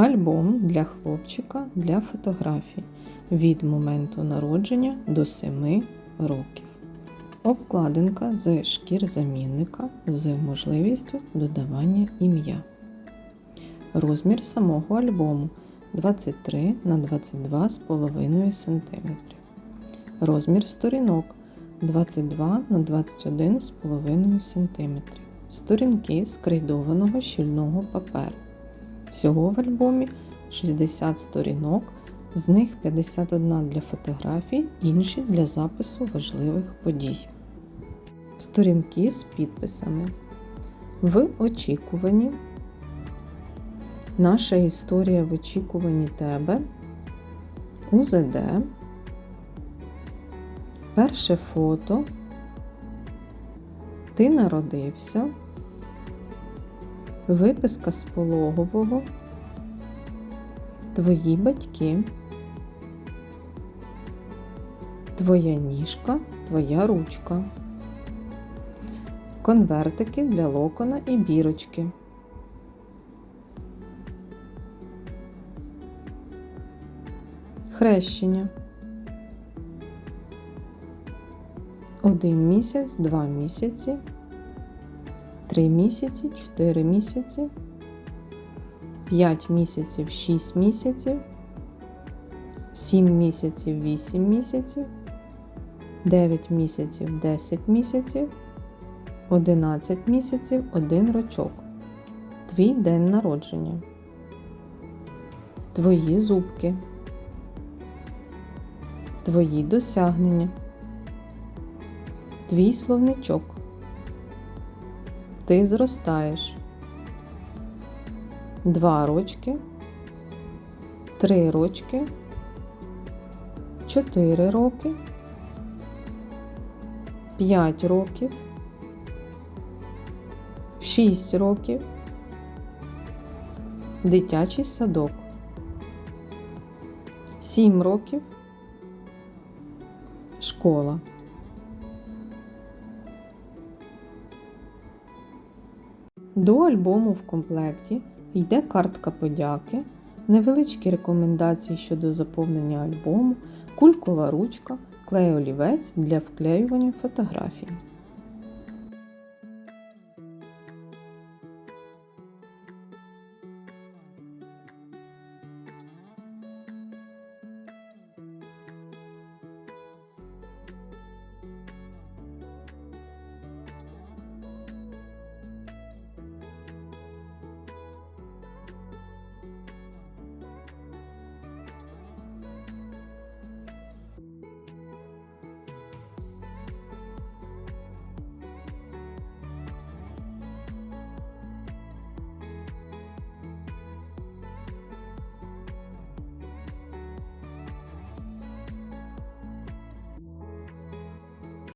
Альбом для хлопчика для фотографій від моменту народження до 7 років. Обкладинка з шкір-замінника з можливістю додавання ім'я. Розмір самого альбому 23 на 22,5 см. Розмір сторінок 22 на 21,5 см. Сторінки з крейдованого щільного паперу. Всього в альбомі 60 сторінок, з них 51 для фотографій, інші для запису важливих подій. Сторінки з підписами. В очікуванні. Наша історія в очікуванні тебе. УЗД. Перше фото. Ти народився. Виписка з пологового. Твої батьки. Твоя ніжка, твоя ручка. Конвертики для локона і бірочки. Хрещення. Один місяць, два місяці, три місяці, чотири місяці, п'ять місяців, шість місяців, сім місяців, вісім місяців, дев'ять місяців, десять місяців, одинадцять місяців, один рочок. Твій день народження. Твої зубки. Твої досягнення. Твій словничок. Ти зростаєш. Два рочки. Три рочки. Чотири роки. П'ять років. Шість років. Дитячий садок. Сім років. Школа. До альбому в комплекті йде картка подяки, невеличкі рекомендації щодо заповнення альбому, кулькова ручка, клей олівець для вклеювання фотографій.